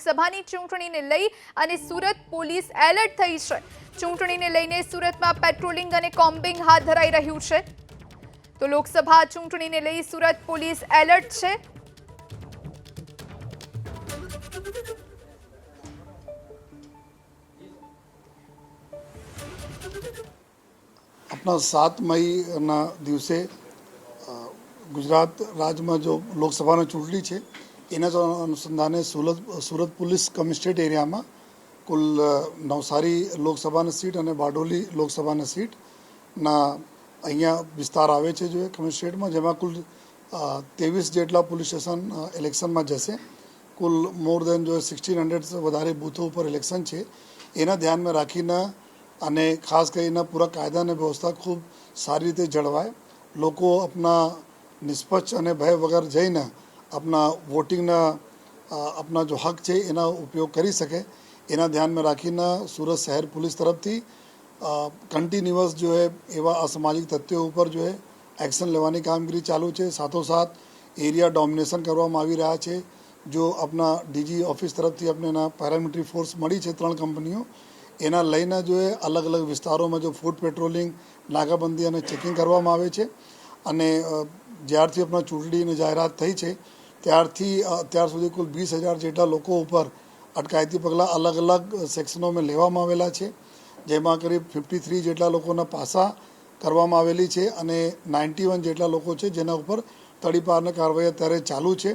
લોકસભાની ચૂંટણીને લઈ અને સુરત પોલીસ એલર્ટ થઈ છે. ચૂંટણીને લઈને સુરતમાં પેટ્રોલિંગ અને કોમ્બિંગ હાથ ધરાઈ રહ્યું છે. તો લોકસભા ચૂંટણીને લઈ સુરત પોલીસ એલર્ટ છે. આપણા સાત મઈના દિવસે ગુજરાત રાજ્યમાં જો લોકસભાની ચૂંટણી છે એના જ અનુસંધાને સુરત સુરત પોલીસ કમિસ્ટ્રેટ એરિયામાં કુલ નવસારી લોકસભાની સીટ અને બારડોલી લોકસભાની સીટના અહીંયા વિસ્તાર આવે છે જો એ કમિશનરેટમાં, જેમાં કુલ ત્રેવીસ જેટલા પોલીસ સ્ટેશન ઇલેક્શનમાં જશે. કુલ મોર દેન જો સિક્સટીન હંડ્રેડ વધારે બૂથો ઉપર ઇલેક્શન છે. એના ધ્યાનમાં રાખીને અને ખાસ કરીને પૂરા કાયદા અને વ્યવસ્થા ખૂબ સારી રીતે જળવાય. લોકો આપણા નિષ્પક્ષ અને ભય વગર જઈને આપણા વોટિંગના આપના જો હક છે એના ઉપયોગ કરી શકે એના ધ્યાનમાં રાખીને સુરત શહેર પોલીસ તરફથી કન્ટિન્યુઅસ જો હે એવા અસામાજિક તથ્યો ઉપર જો હે એક્શન લેવાની કામગીરી ચાલુ છે સાથોસાથ એરિયા ડોમિનેશન કરવામાં આવી રહ્યા છે જો આપણા ડીજી ઓફિસ તરફથી આપણે એના પેરામિલિટરી ફોર્સ મળી છે ત્રણ કંપનીઓ એના લઈને જો એ અલગ અલગ વિસ્તારોમાં જો ફૂડ પેટ્રોલિંગ નાકાબંધી અને ચેકિંગ કરવામાં આવે છે અને જ્યારથી આપણા ચૂંટણીની જાહેરાત થઈ છે ત્યારથી અત્યાર સુધી કુલ વીસ હજાર જેટલા લોકો ઉપર અટકાયતી પગલાં અલગ અલગ સેક્શનોમાં લેવામાં આવેલા છે, જેમાં કરીબ ફિફ્ટી થ્રી જેટલા લોકોના પાસા કરવામાં આવેલી છે અને નાઇન્ટી વન જેટલા લોકો છે જેના ઉપર તડીપારની કાર્યવાહી અત્યારે ચાલુ છે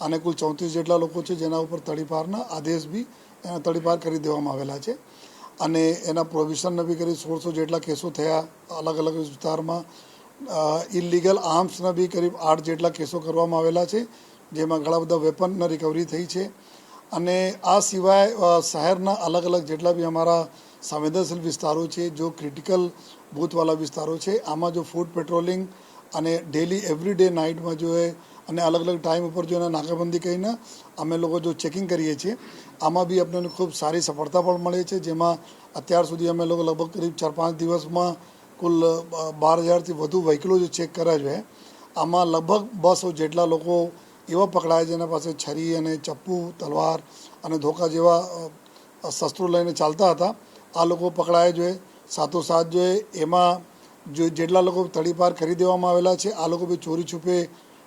અને કુલ ચોત્રીસ જેટલા લોકો છે જેના ઉપર તડીપારના આદેશ બી એના તડીપાર કરી દેવામાં આવેલા છે. અને એના પ્રોવિઝનને બી કરી સોળસો જેટલા કેસો થયા અલગ અલગ વિસ્તારમાં ઇલિગલ આર્મ્સના બી કરીબ આઠ જેટલા કેસો કરવામાં આવેલા છે જેમાં ઘણા બધા વેપનના રિકવરી થઈ છે. અને આ સિવાય શહેરના અલગ અલગ જેટલા બી અમારા સંવેદનશીલ વિસ્તારો છે, જો ક્રિટિકલ બૂથવાળા વિસ્તારો છે, આમાં જો ફૂડ પેટ્રોલિંગ અને ડેલી એવરી ડે નાઇટમાં જો એ, અને અલગ અલગ ટાઈમ ઉપર જો એને નાકાબંધી કરીને અમે લોકો જો ચેકિંગ કરીએ છીએ, આમાં બી આપણને ખૂબ સારી સફળતા પણ મળે છે, જેમાં અત્યાર સુધી અમે લોકો લગભગ કરીબ ચાર પાંચ દિવસમાં કુલ બાર હજારથી વધુ વ્હીકલો જો ચેક કર્યા છે. આમાં લગભગ બસો જેટલા લોકો એવા પકડાયા જેના પાસે છરી અને ચપ્પુ, તલવાર અને ધોકા જેવા શસ્ત્રો લઈને ચાલતા હતા. આ લોકો પકડાયા જોઈએ સાથોસાથ જોઈએ એમાં જો જેટલા લોકો તડીપાર કરી દેવામાં આવેલા છે, આ લોકો બી ચોરી છુપે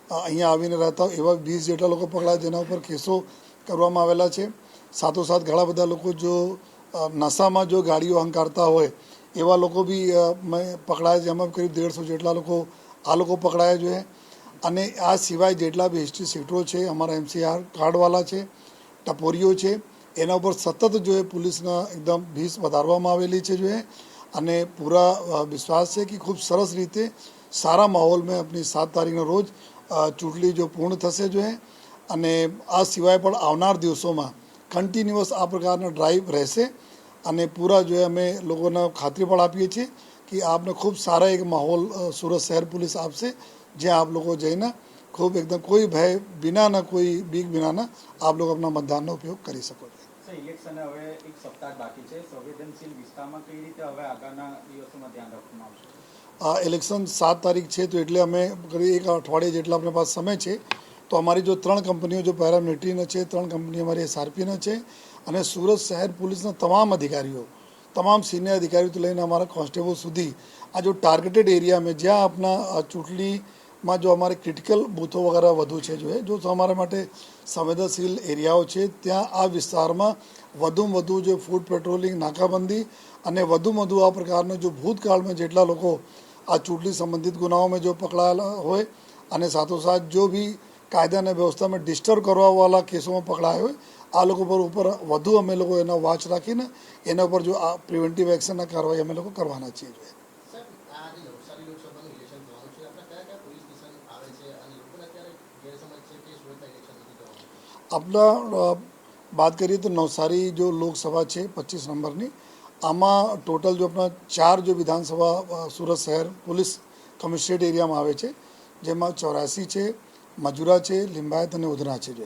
અહીંયા આવીને રહેતા હોય, એવા વીસ જેટલા લોકો પકડાયા જેના ઉપર કેસો કરવામાં આવેલા છે. સાથોસાથ ઘણા બધા લોકો જો નશામાં જો ગાડીઓ હંકારતા હોય, એવા લોકો બી મેં, પકડાયા એમાં કરીબ દેડસો જેટલા લોકો, આ લોકો પકડાયા જોઈએ અને આ સિવાય જેટલા બી હિસ્ટ્રી સીટો છે, અમારા એમસીઆર કાર્ડવાલા છે, ટપોરીઓ છે, એના ઉપર સતત જો એ પોલીસના એકદમ ભીસ વધારવામાં આવેલી છે જો એ, અને પૂરા વિશ્વાસ છે કે ખૂબ સરસ રીતે સારા માહોલમાં આપણી સાત તારીખના રોજ ચૂંટણી જો પૂર્ણ થશે જો એ, અને આ સિવાય પણ આવનાર દિવસોમાં કન્ટિન્યુઅસ આ પ્રકારનો ડ્રાઈવ રહેશે, અને પૂરા જો અમે લોકોને ખાતરી પણ આપીએ છીએ કે આપને ખૂબ સારા એક માહોલ સુરત શહેર પોલીસ આપશે જ્યાં આપ લોકો જઈને ખૂબ એકદમ કોઈ ભય વિનાના કોઈ બીક વિનાના આપ લોકો આપના મતદાનનો ઉપયોગ કરી શકો છો સર હવે એક સપ્તાહ બાકી છે સંવેદનશીલ વિસ્તારમાં કઈ રીતે હવે આગળના દિવસોમાં ધ્યાન રાખવામાં આવશે આ ઇલેક્શન સાત તારીખ છે તો એટલે અમે એક અઠવાડિયે જેટલા આપણી પાસે સમય છે તો અમારી જો ત્રણ કંપનીઓ જો પેરામિલિટરીના છે ત્રણ કંપની અમારી એસઆરપીના છે અને સુરત શહેર પોલીસના તમામ અધિકારીઓ તમામ સિનિયર અધિકારીઓથી લઈને અમારા કોન્સ્ટેબલ સુધી આ જો ટાર્ગેટેડ એરિયા મેં જ્યાં આપના ચૂંટણીમાં જો અમારે ક્રિટિકલ બૂથો વગેરે વધુ છે જો એ, જો અમારા માટે સંવેદનશીલ એરિયાઓ છે, ત્યાં આ વિસ્તારમાં વધુમાં વધુ જે ફૂડ પેટ્રોલિંગ નાકાબંધી અને વધુમાં વધુ આ પ્રકારનો જો ભૂતકાળમાં જેટલા લોકો આ ચૂંટણી સંબંધિત ગુનાઓમાં જો પકડાયેલા હોય અને સાથોસાથ જો બી કાયદા અને વ્યવસ્થામાં ડિસ્ટર્બ કરવાવાળા કેસોમાં પકડાયા હોય આ લોકો પર ઉપર વધુ અમે લોકો એનો વાચ રાખીને એના ઉપર જો આ પ્રિવેન્ટિવ એક્શનના કાર્યવાહી અમે લોકો કરવાના છીએ આપણા વાત કરીએ તો નવસારી જો લોકસભા છે પચીસ નંબરની આમાં ટોટલ જો આપણા ચાર જો વિધાનસભા સુરત શહેર પોલીસ કમિશનરેટ એરિયામાં આવે છે જેમાં ચોરાસી છે મજુરા છે લિંબાયત અને ઉધના છે જો